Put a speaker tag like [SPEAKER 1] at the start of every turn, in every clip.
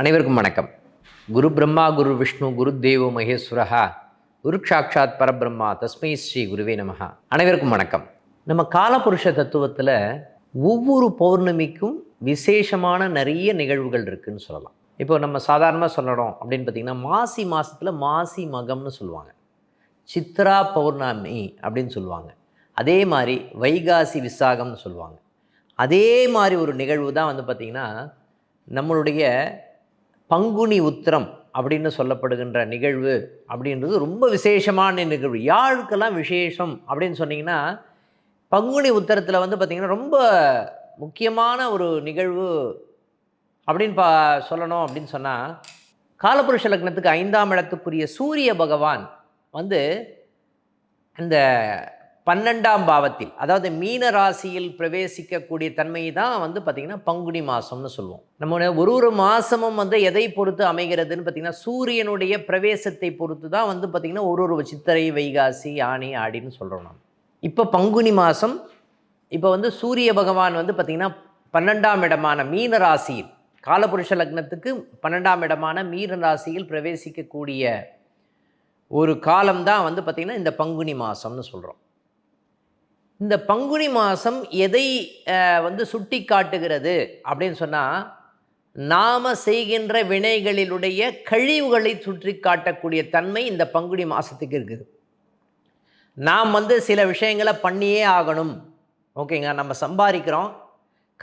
[SPEAKER 1] அனைவருக்கும் வணக்கம். குரு பிரம்மா குரு விஷ்ணு குரு தேவோ மகேஸ்வரஹா குரு சாட்சாத் பரபிரம்மா தஸ்மை ஸ்ரீ குருவே நமகா அனைவருக்கும் வணக்கம். நம்ம காலபுருஷ தத்துவத்தில் ஒவ்வொரு பௌர்ணமிக்கும் விசேஷமான நிறைய நிகழ்வுகள் இருக்குன்னு சொல்லலாம். இப்போ நம்ம சாதாரணமாக சொல்லணும் அப்படின்னு பார்த்தீங்கன்னா மாசி மாதத்தில் மாசி மகம்னு சொல்லுவாங்க. சித்ரா பௌர்ணமி அப்படின்னு சொல்லுவாங்க. அதே மாதிரி வைகாசி விசாகம்னு சொல்லுவாங்க. அதே மாதிரி ஒரு நிகழ்வு தான் வந்து பார்த்திங்கன்னா நம்மளுடைய பங்குனி உத்திரம் அப்படின்னு சொல்லப்படுகின்ற நிகழ்வு அப்படின்றது ரொம்ப விசேஷமான நிகழ்வு. யாருக்கெல்லாம் விசேஷம் அப்படின்னு சொன்னீங்கன்னா பங்குனி உத்தரத்தில் வந்து பார்த்திங்கன்னா ரொம்ப முக்கியமான ஒரு நிகழ்வு அப்படின்னு பா சொல்லணும் அப்படின்னு சொன்னால் காலபுருஷ லக்னத்துக்கு ஐந்தாம் இடத்துக்குரிய சூரிய பகவான் வந்து இந்த பன்னெண்டாம் பாவத்தில் அதாவது மீன ராசியில் பிரவேசிக்கக்கூடிய தன்மை தான் வந்து பார்த்திங்கன்னா பங்குனி மாதம்னு சொல்லுவோம். நம்ம ஒரு ஒரு மாதமும் வந்து எதை பொறுத்து அமைகிறதுன்னு பார்த்திங்கன்னா சூரியனுடைய பிரவேசத்தை பொறுத்து தான் வந்து பார்த்திங்கன்னா ஒரு ஒரு சித்திரை வைகாசி ஆணி ஆடின்னு சொல்கிறோம் நம்ம இப்போ பங்குனி மாதம் இப்போ வந்து சூரிய பகவான் வந்து பார்த்திங்கன்னா பன்னெண்டாம் இடமான மீன ராசியில் காலபுருஷ லக்னத்துக்கு பன்னெண்டாம் இடமான மீன ராசியில் பிரவேசிக்கக்கூடிய ஒரு காலம்தான் வந்து பார்த்திங்கன்னா இந்த பங்குனி மாதம்னு சொல்கிறோம் இந்த பங்குனி மாதம் எதை வந்து சுட்டி காட்டுகிறது அப்படின்னு சொன்னால் நாம் செய்கின்ற வினைகளிலுடைய கழிவுகளை சுற்றி காட்டக்கூடிய தன்மை இந்த பங்குனி மாதத்துக்கு இருக்குது. நாம் வந்து சில விஷயங்களை பண்ணியே ஆகணும். ஓகேங்க நம்ம சம்பாதிக்கிறோம்.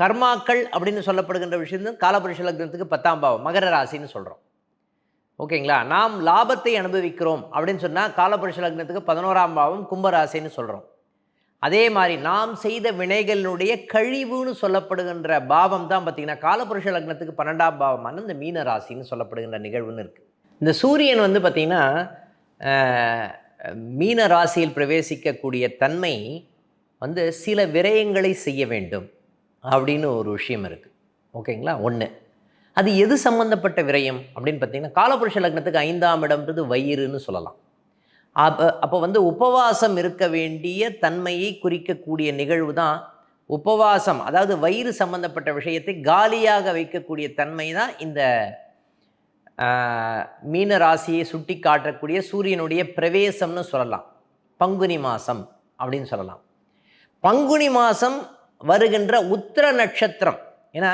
[SPEAKER 1] கர்மாக்கள் அப்படின்னு சொல்லப்படுகின்ற விஷயம் காலபுருஷ லக்னத்துக்கு பத்தாம் பாவம் மகர ராசின்னு சொல்கிறோம் ஓகேங்களா? நாம் லாபத்தை அனுபவிக்கிறோம் அப்படின்னு சொன்னால் காலபுருஷ லக்னத்துக்கு பதினோராம் பாவம் கும்பராசின்னு சொல்கிறோம் அதே மாதிரி நாம் செய்த வினைகளினுடைய கழிவுன்னு சொல்லப்படுகின்ற பாவம் தான் பார்த்திங்கன்னா காலபுருஷ லக்னத்துக்கு பன்னெண்டாம் பாவமான இந்த மீன ராசின்னு சொல்லப்படுகின்ற நிகழ்வுன்னு இருக்குது இந்த சூரியன் வந்து பார்த்திங்கன்னா மீன ராசியில் பிரவேசிக்கக்கூடிய தன்மை வந்து சில விரயங்களை செய்ய வேண்டும் அப்படின்னு ஒரு விஷயம் இருக்குது ஓகேங்களா? ஒன்று அது எது சம்மந்தப்பட்ட விரயம் அப்படின்னு பார்த்தீங்கன்னா காலபுருஷ லக்னத்துக்கு ஐந்தாம் இடம்ன்றது வயிறுன்னு சொல்லலாம். அப்போ அப்போ வந்து உபவாசம் இருக்க வேண்டிய தன்மையை குறிக்கக்கூடிய நிகழ்வு தான் உபவாசம். அதாவது வயிறு சம்பந்தப்பட்ட விஷயத்தை காலியாக வைக்கக்கூடிய தன்மை தான் இந்த மீன ராசியை சுட்டி காட்டக்கூடிய சூரியனுடைய பிரவேசம்னு சொல்லலாம். பங்குனி மாதம் அப்படின்னு சொல்லலாம். பங்குனி மாதம் வருகின்ற உத்திர நட்சத்திரம். ஏன்னா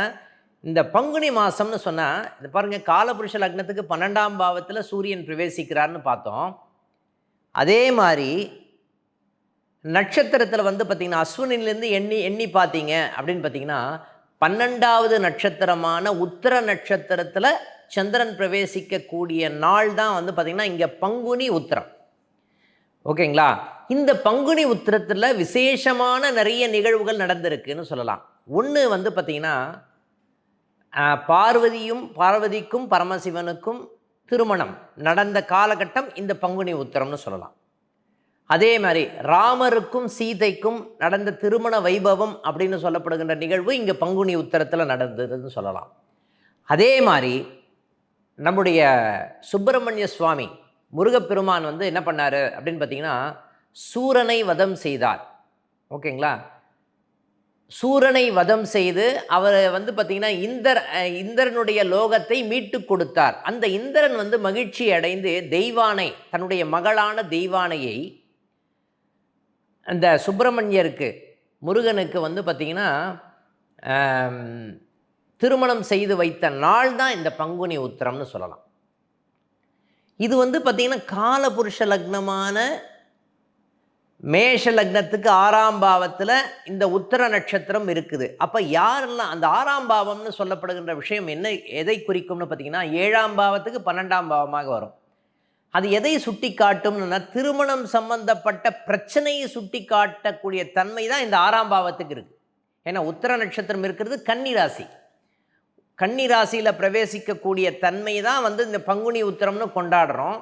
[SPEAKER 1] இந்த பங்குனி மாதம்னு சொன்னால் இது பாருங்கள் காலபுருஷ லக்னத்துக்கு பன்னெண்டாம் பாவத்தில் சூரியன் பிரவேசிக்கிறார்னு பார்த்தோம். அதே மாதிரி நட்சத்திரத்தில் வந்து பார்த்திங்கன்னா அஸ்வினிலேருந்து எண்ணி எண்ணி பார்த்தீங்க அப்படின்னு பார்த்தீங்கன்னா பன்னெண்டாவது நட்சத்திரமான உத்தர நட்சத்திரத்தில் சந்திரன் பிரவேசிக்கக்கூடிய நாள் தான் வந்து பார்த்திங்கன்னா இங்கே பங்குனி உத்திரம். ஓகேங்களா? இந்த பங்குனி உத்திரத்தில் விசேஷமான நிறைய நிகழ்வுகள் நடந்திருக்குன்னு சொல்லலாம். ஒன்று வந்து பார்த்திங்கன்னா பார்வதியும் பார்வதிக்கும் பரமசிவனுக்கும் திருமணம் நடந்த காலகட்டம் இந்த பங்குனி உத்தரம்னு சொல்லலாம். அதே மாதிரி ராமருக்கும் சீதைக்கும் நடந்த திருமண வைபவம் அப்படின்னு சொல்லப்படுகின்ற நிகழ்வு இங்கே பங்குனி உத்தரத்தில் நடந்ததுன்னு சொல்லலாம். அதே மாதிரி நம்முடைய சுப்பிரமணிய சுவாமி முருகப்பெருமான் வந்து என்ன பண்ணார் அப்படின்னு பார்த்தீங்கன்னா சூரனை வதம் செய்தார். ஓகேங்களா? சூரனை வதம் செய்து அவர் வந்து பார்த்திங்கன்னா இந்தர் இந்திரனுடைய லோகத்தை மீட்டு கொடுத்தார். அந்த இந்திரன் வந்து மகிழ்ச்சி அடைந்து தெய்வானை தன்னுடைய மகளான தெய்வானையை அந்த சுப்பிரமணியருக்கு முருகனுக்கு வந்து பார்த்திங்கன்னா திருமணம் செய்து வைத்த நாள் தான் இந்த பங்குனி உத்திரம்னு சொல்லலாம். இது வந்து பார்த்திங்கன்னா காலபுருஷ லக்னமான மேஷ லக்னத்துக்கு ஆறாம் பாவத்தில் இந்த உத்தர நட்சத்திரம் இருக்குது. அப்போ யாரெல்லாம் அந்த ஆறாம் பாவம்னு சொல்லப்படுகின்ற விஷயம் என்ன எதை குறிக்கும்னு பார்த்தீங்கன்னா ஏழாம் பாவத்துக்கு பன்னெண்டாம் பாவமாக வரும். அது எதை சுட்டி காட்டும்னா திருமணம் சம்பந்தப்பட்ட பிரச்சனையை சுட்டி காட்டக்கூடிய தன்மை தான் இந்த ஆறாம் பாவத்துக்கு இருக்குது ஏன்னா உத்தர நட்சத்திரம் இருக்கிறது கன்னிராசி கன்னிராசியில் பிரவேசிக்கக்கூடிய தன்மை தான் வந்து இந்த பங்குனி உத்திரம்னு கொண்டாடுறோம்.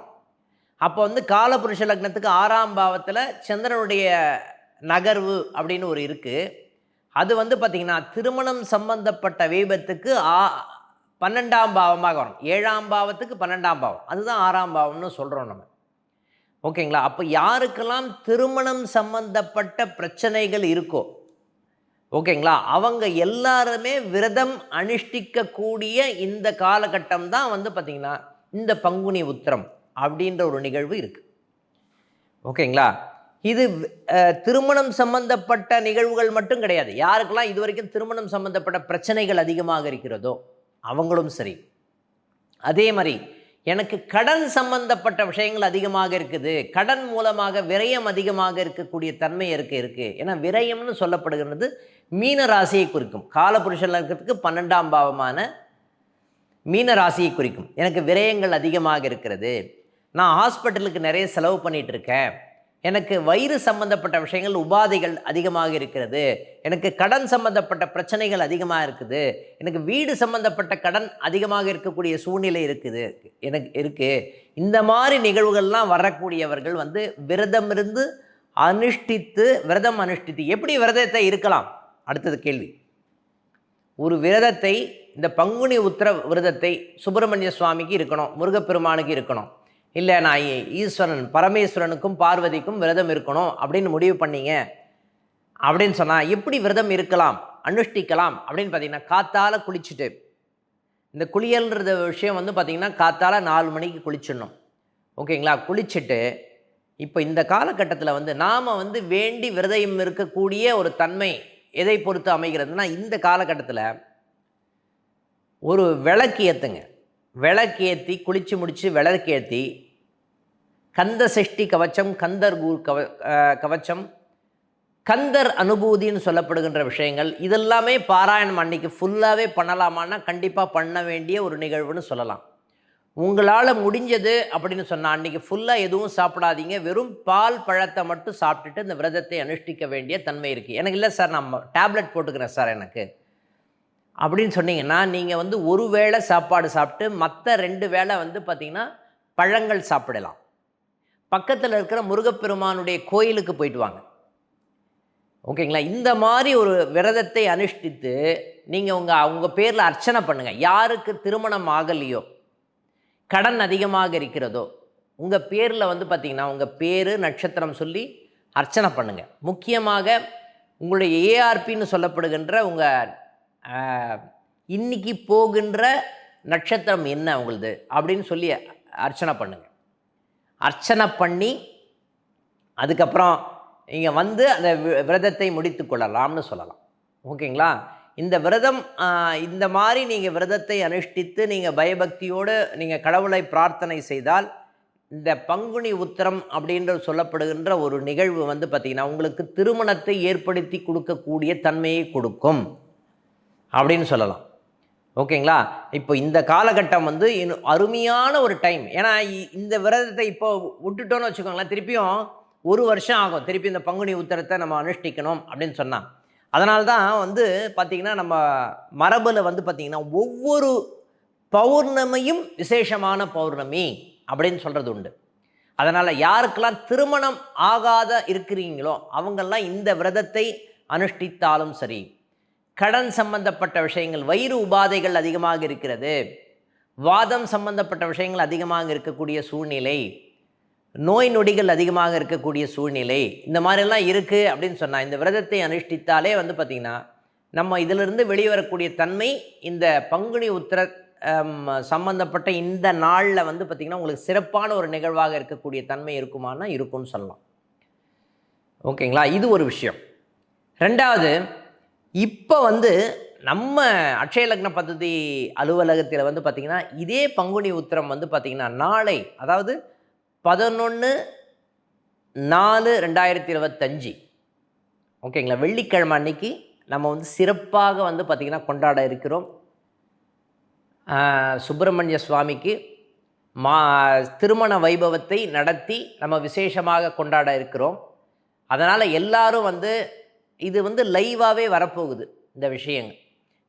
[SPEAKER 1] அப்போ வந்து காலபுருஷ லக்னத்துக்கு ஆறாம் பாவத்தில் சந்திரனுடைய நகர்வு அப்படின்னு ஒரு இருக்குது அது வந்து பார்த்திங்கன்னா திருமணம் சம்பந்தப்பட்ட விபத்துக்கு ஆ பன்னெண்டாம் பாவமாக வரும். ஏழாம் பாவத்துக்கு பன்னெண்டாம் பாவம். அதுதான் ஆறாம் பாவம்னு சொல்கிறோம் நம்ம. ஓகேங்களா? அப்போ யாருக்கெல்லாம் திருமணம் சம்பந்தப்பட்ட பிரச்சனைகள் இருக்கோ ஓகேங்களா? அவங்க எல்லாருமே விரதம் அனுஷ்டிக்கக்கூடிய இந்த காலகட்டம் தான் வந்து பார்த்திங்கன்னா இந்த பங்குனி உத்திரம். அப்படின்ற ஒரு நிகழ்வு இருக்குது ஓகேங்களா? இது திருமணம் சம்பந்தப்பட்ட நிகழ்வுகள் மட்டும் கிடையாது. யாருக்கெல்லாம் இது வரைக்கும் திருமணம் சம்பந்தப்பட்ட பிரச்சனைகள் அதிகமாக இருக்கிறதோ அவங்களும் சரி. அதே மாதிரி எனக்கு கடன் சம்பந்தப்பட்ட விஷயங்கள் அதிகமாக இருக்குது. கடன் மூலமாக விரயம் அதிகமாக இருக்கக்கூடிய தன்மை இருக்கு இருக்கு. ஏன்னா விரயம்னு சொல்லப்படுகிறது மீன ராசியை குறிக்கும். காலபுருஷன் இருக்கிறதுக்கு பன்னெண்டாம் பாவமான மீன ராசியை குறிக்கும். எனக்கு விரயங்கள் அதிகமாக இருக்கிறது. நான் ஹாஸ்பிட்டலுக்கு நிறைய செலவு பண்ணிகிட்டு இருக்கேன் எனக்கு வயிறு சம்பந்தப்பட்ட விஷயங்கள் உபாதைகள் அதிகமாக இருக்கிறது. எனக்கு கடன் சம்பந்தப்பட்ட பிரச்சனைகள் அதிகமாக இருக்குது. எனக்கு வீடு சம்பந்தப்பட்ட கடன் அதிகமாக இருக்கக்கூடிய சூழ்நிலை இருக்குது. எனக்கு இருக்குது இந்த மாதிரி நிகழ்வுகள்லாம் வரக்கூடியவர்கள் வந்து விரதம் இருந்து அனுஷ்டித்து விரதம் அனுஷ்டித்து எப்படி விரதத்தை இருக்கலாம்? அடுத்தது கேள்வி. ஒரு விரதத்தை இந்த பங்குனி உத்திர விரதத்தை சுப்பிரமணிய சுவாமிக்கு இருக்கணும் முருகப்பெருமானுக்கு இருக்கணும். இல்லை நான் ஈஸ்வரன் பரமேஸ்வரனுக்கும் பார்வதிக்கும் விரதம் இருக்கணும் அப்படின்னு முடிவு பண்ணீங்க. அப்படின்னு சொன்னால் எப்படி விரதம் இருக்கலாம் அனுஷ்டிக்கலாம் அப்படின்னு பார்த்தீங்கன்னா காத்தால் குளிச்சுட்டு. இந்த குளியல்ன்ற விஷயம் வந்து பார்த்திங்கன்னா காத்தால் நாலு மணிக்கு குளிச்சிடணும். ஓகேங்களா? குளிச்சுட்டு இப்போ இந்த காலகட்டத்தில் வந்து நாம் வந்து வேண்டி விரதம் இருக்கக்கூடிய ஒரு தன்மை எதை பொறுத்து அமைகிறதுனா இந்த காலகட்டத்தில் ஒரு விளக்கு ஏற்றுங்க விளக்கேற்றி குளித்து முடித்து விளக்கேற்றி கந்த சஷ்டி கவச்சம் கந்தர் கூர் கவ கவச்சம் கந்தர் அனுபூதின்னு சொல்லப்படுகின்ற விஷயங்கள் இதெல்லாமே பாராயணம் அன்னைக்கு ஃபுல்லாகவே பண்ணலாமான்னா கண்டிப்பாக பண்ண வேண்டிய ஒரு நிகழ்வுன்னு சொல்லலாம். உங்களால் முடிஞ்சது அப்படின்னு சொன்னால் அன்றைக்கி ஃபுல்லாக எதுவும் சாப்பிடாதீங்க. வெறும் பால் பழத்தை மட்டும் சாப்பிட்டுட்டு இந்த விரதத்தை அனுஷ்டிக்க வேண்டிய தன்மை இருக்குது எனக்கு இல்லை சார் நான் டேப்லெட் போட்டுக்கிறேன் சார் எனக்கு. அப்படின்னு சொன்னீங்கன்னா நீங்கள் வந்து ஒரு வேளை சாப்பாடு சாப்பிட்டு மற்ற ரெண்டு வேளை வந்து பார்த்திங்கன்னா பழங்கள் சாப்பிடலாம். பக்கத்தில் இருக்கிற முருகப்பெருமானுடைய கோயிலுக்கு போயிட்டு வாங்க. ஓகேங்களா? இந்த மாதிரி ஒரு விரதத்தை அனுஷ்டித்து நீங்கள் உங்கள் உங்கள் பேரில் அர்ச்சனை பண்ணுங்கள் யாருக்கு திருமணம் ஆகலையோ கடன் அதிகமாக இருக்கிறதோ உங்கள் பேரில் வந்து பார்த்திங்கன்னா உங்கள் பேர் நட்சத்திரம் சொல்லி அர்ச்சனை பண்ணுங்கள் முக்கியமாக உங்களுடைய ஏஆர்பின்னு சொல்லப்படுகின்ற உங்கள் இன்னைக்கு போகின்ற நட்சத்திரம் என்ன உங்களுது? அப்படின்னு சொல்லி அர்ச்சனை பண்ணுங்கள் அர்ச்சனை பண்ணி அதுக்கப்புறம் நீங்கள் வந்து அந்த விரதத்தை முடித்து கொள்ளலாம்னு சொல்லலாம். ஓகேங்களா? இந்த விரதம் இந்த மாதிரி நீங்கள் விரதத்தை அனுஷ்டித்து நீங்கள் பயபக்தியோடு நீங்கள் கடவுளை பிரார்த்தனை செய்தால் இந்த பங்குனி உத்திரம் அப்படின்ற சொல்லப்படுகின்ற ஒரு நிகழ்வு வந்து பார்த்திங்கன்னா உங்களுக்கு திருமணத்தை ஏற்படுத்தி கொடுக்கக்கூடிய தன்மையை கொடுக்கும். அப்படின்னு சொல்லலாம். ஓகேங்களா? இப்போ இந்த காலகட்டம் வந்து இன்னும் அருமையான ஒரு டைம். ஏன்னா இந்த விரதத்தை இப்போ விட்டுட்டோன்னு வச்சுக்கோங்களேன் திருப்பியும் ஒரு வருஷம் ஆகும். திருப்பி இந்த பங்குனி உத்தரத்தை நம்ம அனுஷ்டிக்கணும் அப்படின்னு சொன்னால் அதனால தான் வந்து பார்த்திங்கன்னா நம்ம மரபில் வந்து பார்த்திங்கன்னா ஒவ்வொரு பௌர்ணமியும் விசேஷமான பௌர்ணமி அப்படின்னு சொல்கிறது உண்டு. அதனால் யாருக்கெல்லாம் திருமணம் ஆகாத இருக்கிறீங்களோ அவங்கெல்லாம் இந்த விரதத்தை அனுஷ்டித்தாலும் சரி கடன் சம்பந்தப்பட்ட விஷயங்கள் வயிறு உபாதைகள் அதிகமாக இருக்கிறது. வாதம் சம்பந்தப்பட்ட விஷயங்கள் அதிகமாக இருக்கக்கூடிய சூழ்நிலை நோய் நொடிகள் அதிகமாக இருக்கக்கூடிய சூழ்நிலை இந்த மாதிரிலாம் இருக்குது அப்படின்னு சொன்னால் இந்த விரதத்தை அனுஷ்டித்தாலே வந்து பார்த்திங்கன்னா நம்ம இதிலிருந்து வெளிவரக்கூடிய தன்மை இந்த பங்குனி உத்திர சம்மந்தப்பட்ட சம்பந்தப்பட்ட இந்த நாளில் வந்து பார்த்திங்கன்னா உங்களுக்கு சிறப்பான ஒரு நிகழ்வாக இருக்கக்கூடிய தன்மை இருக்குமானா இருக்கும்னு சொல்லலாம். ஓகேங்களா? இது ஒரு விஷயம். ரெண்டாவது இப்போ வந்து நம்ம அக்ஷய லக்ன பദ്ധதி அலுவலகத்தில் வந்து பார்த்திங்கன்னா இதே பங்குனி உத்திரம் வந்து பார்த்திங்கன்னா நாளை அதாவது பதினொன்று நாலு ரெண்டாயிரத்தி இருபத்தஞ்சி. ஓகேங்களா? வெள்ளிக்கிழமை அன்னைக்கு நம்ம வந்து சிறப்பாக வந்து பார்த்திங்கன்னா கொண்டாட இருக்கிறோம். சுப்பிரமணிய சுவாமிக்கு மா திருமண வைபவத்தை நடத்தி நம்ம விசேஷமாக கொண்டாட இருக்கிறோம். அதனால் எல்லாரும் வந்து இது வந்து லைவாகவே வரப்போகுது இந்த விஷயங்கள்.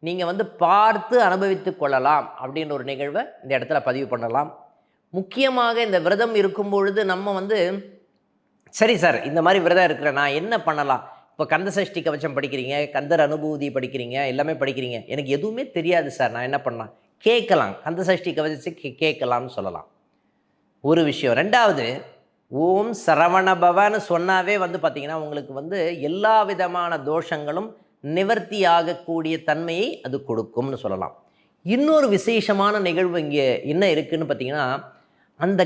[SPEAKER 1] நீங்கள் வந்து பார்த்து அனுபவித்து கொள்ளலாம் அப்படின்ற ஒரு நிகழ்வை இந்த இடத்துல பதிவு பண்ணலாம். முக்கியமாக இந்த விரதம் இருக்கும் பொழுது நம்ம வந்து சரி சார் இந்த மாதிரி விரதம் இருக்கிறேன் நான் என்ன பண்ணலாம்? இப்போ கந்த சஷ்டி கவச்சம் படிக்கிறீங்க கந்தர் அனுபூதி படிக்கிறீங்க எல்லாமே படிக்கிறீங்க. எனக்கு எதுவுமே தெரியாது சார் நான் என்ன பண்ணலாம்? கேட்கலாம். கந்த சஷ்டி கவச்சத்தை கேட்கலாம்னு சொல்லலாம். ஒரு விஷயம். ரெண்டாவது ஓம் சரவணபவன்னு சொன்னாவே வந்து பார்த்திங்கன்னா உங்களுக்கு வந்து எல்லா விதமான தோஷங்களும் நிவர்த்தி ஆகக்கூடிய தன்மையை அது கொடுக்கும்னு சொல்லலாம். இன்னொரு விசேஷமான நிகழ்வு இங்கே என்ன இருக்குன்னு பார்த்தீங்கன்னா அந்த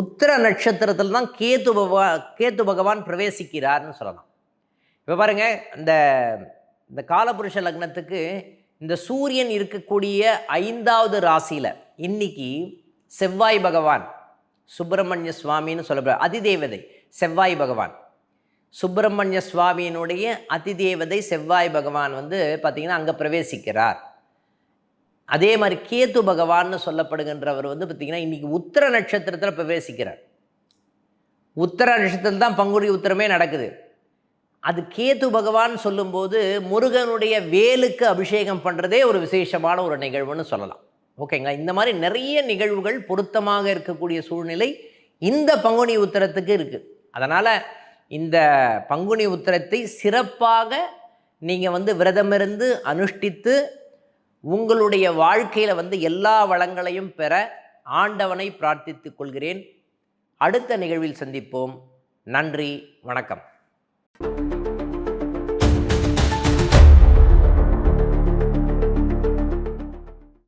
[SPEAKER 1] உத்திர நட்சத்திரத்தில் தான் கேத்து பகவா கேத்து பகவான் பிரவேசிக்கிறார்னு சொல்லலாம். இப்போ பாருங்கள் இந்த இந்த காலபுருஷ லக்னத்துக்கு இந்த சூரியன் இருக்கக்கூடிய ஐந்தாவது ராசியில் இன்னைக்கு செவ்வாய் பகவான் சுப்பிரமணிய சுவாமின்னு சொல்லப்படுற அதிதேவதை செவ்வாய் பகவான். சுப்பிரமணிய சுவாமியினுடைய அதிதேவதை செவ்வாய் பகவான் வந்து பார்த்திங்கன்னா அங்கே பிரவேசிக்கிறார். அதே மாதிரி கேத்து பகவான்னு சொல்லப்படுகின்றவர் வந்து பார்த்திங்கன்னா இன்றைக்கி உத்தர நட்சத்திரத்தில் பிரவேசிக்கிறார். உத்தர நட்சத்திரத்தில் தான் பங்குடி உத்தரமே நடக்குது. அது கேத்து பகவான் சொல்லும்போது முருகனுடைய வேலுக்கு அபிஷேகம் பண்ணுறதே ஒரு விசேஷமான ஒரு நிகழ்வுன்னு சொல்லலாம். ஓகேங்களா? இந்த மாதிரி நிறைய நிகழ்வுகள் பொருத்தமாக இருக்கக்கூடிய சூழ்நிலை இந்த பங்குனி உத்தரத்துக்கு இருக்குது அதனால் இந்த பங்குனி உத்தரத்தை சிறப்பாக நீங்கள் வந்து விரதமிருந்து அனுஷ்டித்து உங்களுடைய வாழ்க்கையில் வந்து எல்லா வளங்களையும் பெற ஆண்டவனை பிரார்த்தித்துக் கொள்கிறேன். அடுத்த நிகழ்வில் சந்திப்போம். நன்றி. வணக்கம்.